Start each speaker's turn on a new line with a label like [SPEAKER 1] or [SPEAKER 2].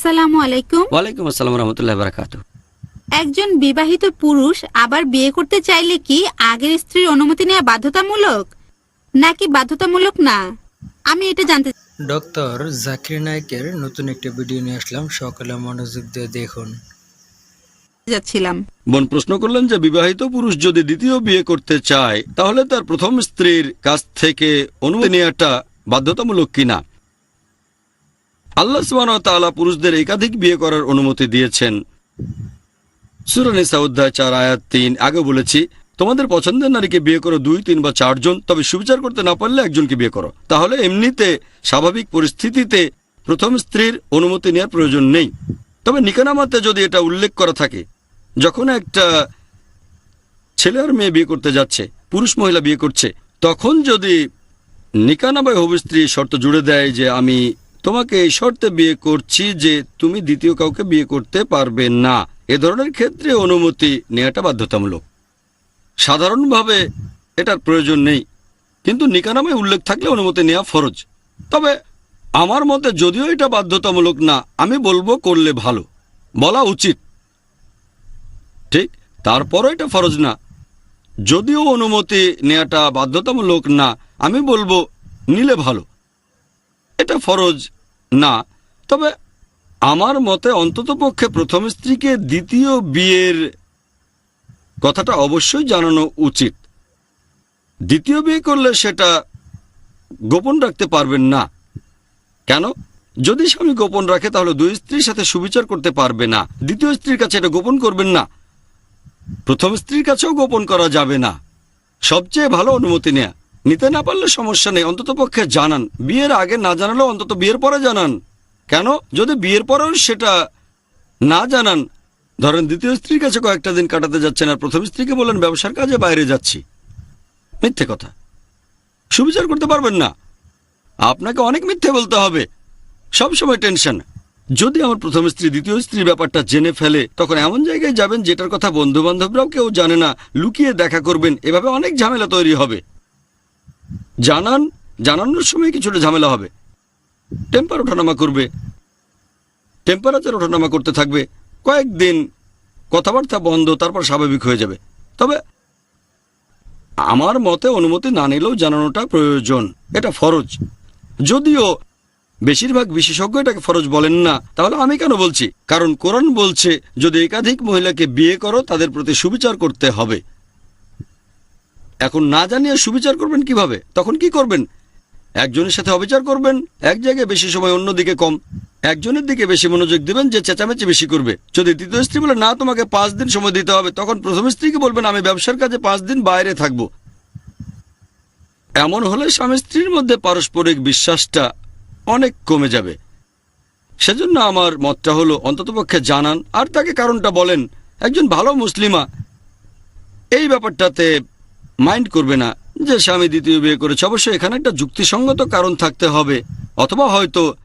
[SPEAKER 1] আসসালামু আলাইকুম।
[SPEAKER 2] ওয়ালাইকুম আসসালাম রহমতুল্লাহ বারাকাতু
[SPEAKER 1] একজন বিবাহিত পুরুষ আবার বিয়ে করতে চাইলে কি আগের স্ত্রীর অনুমতি নেওয়া বাধ্যতামূলক? নাকি বাধ্যতামূলক না? আমি এটা জানতে
[SPEAKER 3] ডক্টর জাকির নায়কের নতুন একটি ভিডিও নিয়ে আসলাম সকালে মনোযোগ দিয়ে দেখুন।
[SPEAKER 1] যাচ্ছিলাম।
[SPEAKER 2] বোন প্রশ্ন করলেন যে বিবাহিত পুরুষ যদি দ্বিতীয় বিয়ে করতে চায় তাহলে তার প্রথম স্ত্রীর কাছ থেকে অনুমতি নেওয়াটা বাধ্যতামূলক কিনা? আল্লাহ সুবাহ পুরুষদের একাধিক বিয়ে করার অনুমতি দিয়েছেন। সুরানিসা অধ্যায় চার, আয়াত তিন। আগে বলেছি, তোমাদের পছন্দের নারীকে বিয়ে করো দুই, তিন বা চারজন তবে সুবিচার করতে না পারলে একজনকে বিয়ে করো। তাহলে এমনিতে স্বাভাবিক পরিস্থিতিতে প্রথম স্ত্রীর অনুমতি নেওয়ার প্রয়োজন নেই। তবে নিকানামাতে যদি এটা উল্লেখ করা থাকে, যখন একটা ছেলে আর মেয়ে বিয়ে করতে যাচ্ছে, পুরুষ মহিলা বিয়ে করছে, তখন যদি নিকানা বা হবু স্ত্রী শর্ত জুড়ে দেয় যে আমি তোমাকে এই শর্তে বিয়ে করছি যে তুমি দ্বিতীয় কাউকে বিয়ে করতে পারবে না। এ ধরনের ক্ষেত্রে অনুমতি নেওয়াটা বাধ্যতামূলক। সাধারণভাবে এটার প্রয়োজন নেই। কিন্তু নিকানামে উল্লেখ থাকলে অনুমতি নেওয়া ফরজ। তবে আমার মতে যদিও এটা বাধ্যতামূলক না, আমি বলব করলে ভালো। বলা উচিত। ঠিক, তারপরও এটা ফরজ না। যদিও অনুমতি নেওয়াটা বাধ্যতামূলক না, আমি বলব নিলে ভালো। এটা ফরজ, না। তবে আমার মতে অন্ততপক্ষে প্রথম স্ত্রীকে দ্বিতীয় বিয়ের কথাটা অবশ্যই জানানো উচিত। দ্বিতীয় বিয়ে করলে সেটা গোপন রাখতে পারবেন না। কেন? যদি স্বামী গোপন রাখে, তাহলে দুই স্ত্রীর সাথে সুবিচার করতে পারবে না। দ্বিতীয় স্ত্রীর কাছে এটা গোপন করবেন না। প্রথম স্ত্রীর কাছেও গোপন করা যাবে না। সবচেয়ে ভালো অনুমতি নেয়া। নিতে না পারলে সমস্যা নেই। অন্তত পক্ষে জানান। বিয়ের আগে না জানালেও অন্তত বিয়ের পরে জানান। কেন? যদি বিয়ের পরেও সেটা না জানান। ধরেন দ্বিতীয় স্ত্রীর কাছে কয়েকটা দিন কাটাতে যাচ্ছেন আর প্রথম স্ত্রীকে বলেন ব্যবসার কাজে বাইরে যাচ্ছি। মিথ্যে কথা। সুবিচার করতে পারবেন না। আপনাকে অনেক মিথ্যে বলতে হবে। সব সময় টেনশন। যদি আমার প্রথম স্ত্রী দ্বিতীয় স্ত্রীর ব্যাপারটা জেনে ফেলে, তখন এমন জায়গায় যাবেন যেটার কথা বন্ধু বান্ধবরাও কেউ জানে না। লুকিয়ে দেখা করবেন। এভাবে অনেক ঝামেলা তৈরি হবে। জানান, জানানোর সময় কিছুটা ঝামেলা হবে। টেম্পার ওঠানামা করবে। টেম্পারেচার ওঠানামা করতে থাকবে। কয়েকদিন কথাবার্তা বন্ধ, তারপর স্বাভাবিক হয়ে যাবে। তবে আমার মতে অনুমতি না নিলেও জানানোটা প্রয়োজন। এটা ফরজ। যদিও বেশিরভাগ বিশেষজ্ঞ এটাকে ফরজ বলেন না, তাহলে আমি কেন বলছি? কারণ কোরআন বলছে, যদি একাধিক মহিলাকে বিয়ে করো, তাদের প্রতি সুবিচার করতে হবে। এখন না জানিয়ে সুবিচার করবেন কীভাবে? তখন কি করবেন? একজনের সাথে অবিচার করবেন, এক জায়গায় বেশি সময় অন্যদিকে কম। একজনের দিকে বেশি মনোযোগ দিবেন যে চেঁচামেচি বেশি করবে। যদি দ্বিতীয় স্ত্রী বলে, না, তোমাকে পাঁচ দিন সময় দিতে হবে, তখন প্রথম স্ত্রীকে বলবেন, আমি ব্যবসার কাজে পাঁচ দিন বাইরে থাকব। এমন হলে স্বামী স্ত্রীর মধ্যে পারস্পরিক বিশ্বাসটা অনেক কমে যাবে। সেজন্য আমার মতটা হলো, অন্ততপক্ষে জানান, আর তাকে কারণটা বলেন। একজন ভালো মুসলিমা, এই ব্যাপারটাতে মাইন্ড করবে না যে স্বামী দ্বিতীয় বিয়ে করেছে। অবশ্যই এখানে একটা যুক্তিসঙ্গত কারণ থাকতে হবে। অথবা হয়তো